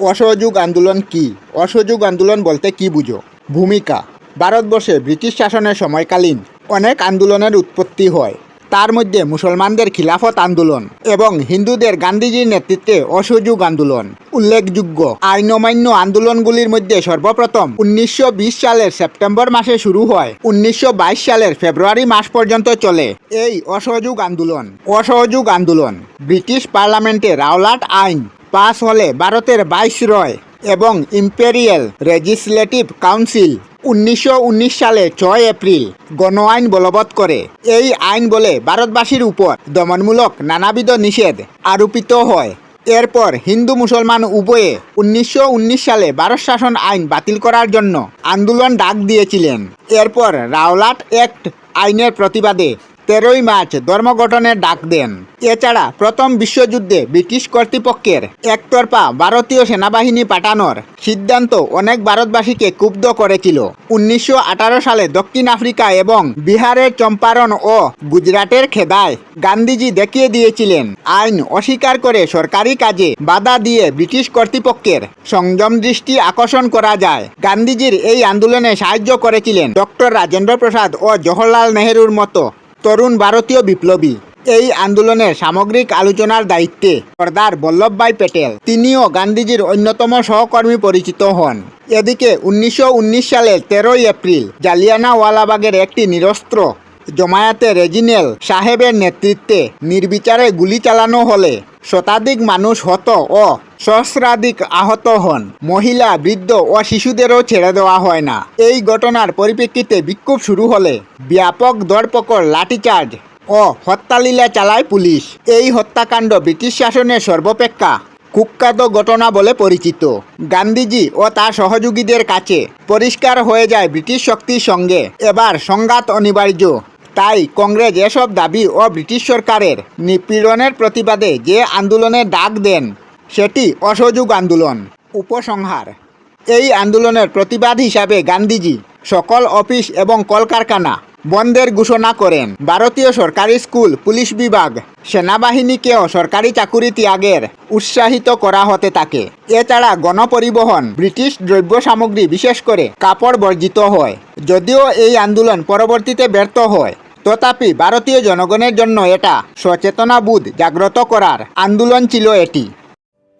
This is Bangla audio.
অসহযোগ আন্দোলন কি? অসহযোগ আন্দোলন বলতে কি বুঝো? ভূমিকা। ভারতবর্ষে ব্রিটিশ শাসনের সময়কালীন অনেক আন্দোলনের উৎপত্তি হয়। তার মধ্যে মুসলমানদের খিলাফত আন্দোলন এবং হিন্দুদের গান্ধীজির নেতৃত্বে অসহযোগ আন্দোলন উল্লেখযোগ্য। আইন অমান্য আন্দোলনগুলির মধ্যে সর্বপ্রথম উনিশশো বিশ সালের সেপ্টেম্বর মাসে শুরু হয়। উনিশশো বাইশ সালের ফেব্রুয়ারি মাস পর্যন্ত চলে এই অসহযোগ আন্দোলন। অসহযোগ আন্দোলন। ব্রিটিশ পার্লামেন্টে রাওলাট আইন। পাস হলে ভারতের বাইশ রয় এবং ইম্পেরিয়াল লেজিসলেটিভ কাউন্সিল উনিশশো উনিশ সালে ছয় এপ্রিল গণ আইন বলবৎ করে। এই আইন বলে ভারতবাসীর উপর দমনমূলক নানাবিধ নিষেধ আরোপিত হয়। এরপর হিন্দু মুসলমান উভয়ে উনিশশো উনিশ সালে ভারত শাসন আইন বাতিল করার জন্য আন্দোলন ডাক দিয়েছিলেন। এরপর রাওলাট অ্যাক্ট আইনের প্রতিবাদে তেরোই মার্চ ধর্মঘটনের ডাক দেন। এছাড়া প্রথম বিশ্বযুদ্ধে ব্রিটিশ কর্তৃপক্ষের একতরফা ভারতীয় সেনাবাহিনী পাঠানোর সিদ্ধান্ত অনেক ভারতবাসীকে ক্ষুব্ধ করেছিল। উনিশশো আঠারো সালে দক্ষিণ আফ্রিকা এবং বিহারের চম্পারণ ও গুজরাটের খেদায় গান্ধীজি দেখিয়ে দিয়েছিলেন, আইন অস্বীকার করে সরকারি কাজে বাধা দিয়ে ব্রিটিশ কর্তৃপক্ষের সংযম দৃষ্টি আকর্ষণ করা যায়। গান্ধীজির এই আন্দোলনে সাহায্য করেছিলেন ডক্টর রাজেন্দ্র প্রসাদ ও জওহরলাল নেহেরুর মতো তরুণ ভারতীয় বিপ্লবী। এই আন্দোলনের সামগ্রিক আলোচনার দায়িত্বে সর্দার বল্লভভাই প্যাটেল তিনিও গান্ধীজির অন্যতম সহকর্মী পরিচিত হন। এদিকে উনিশশো উনিশ সালের তেরোই এপ্রিল জালিয়ানাওয়ালাবাগের একটি নিরস্ত্র জমায়েতে রেজিনেল সাহেবের নেতৃত্বে নির্বিচারে গুলি চালানো হলে শতাধিক মানুষ হত ও সহস্রাধিক আহত হন। মহিলা, বৃদ্ধ ও শিশুদেরও ছেড়ে দেওয়া হয় না। এই ঘটনার পরিপ্রেক্ষিতে বিক্ষোভ শুরু হলে ব্যাপক দরপকড় লাঠিচার্জ ও হত্যালীলা চালায় পুলিশ। এই হত্যাকাণ্ড ব্রিটিশ শাসনের সর্বাপেক্ষা কুখ্যাত ঘটনা বলে পরিচিত। গান্ধীজি ও তার সহযোগীদের কাছে পরিষ্কার হয়ে যায় ব্রিটিশ শক্তির সঙ্গে। এবার সংঘাত অনিবার্য। তাই কংগ্রেস এসব দাবি ও ব্রিটিশ সরকারের নিপীড়নের প্রতিবাদে যে আন্দোলনের ডাক দেন সেটি অসহযোগ আন্দোলন। উপসংহার। এই আন্দোলনের প্রতিবাদ হিসাবে গান্ধীজি সকল অফিস এবং কলকারখানা বন্ধের ঘোষণা করেন। ভারতীয় সরকারি স্কুল, পুলিশ বিভাগ, সেনাবাহিনীকেও সরকারি চাকুরি ত্যাগের উৎসাহিত করা হতে থাকে। এছাড়া গণপরিবহন, ব্রিটিশ দ্রব্য সামগ্রী বিশেষ করে কাপড় বর্জিত হয়। যদিও এই আন্দোলন পরবর্তীতে ব্যর্থ হয়, তথাপি ভারতীয় জনগণের জন্য এটা সচেতনাবোধ জাগ্রত করার আন্দোলন ছিল এটি।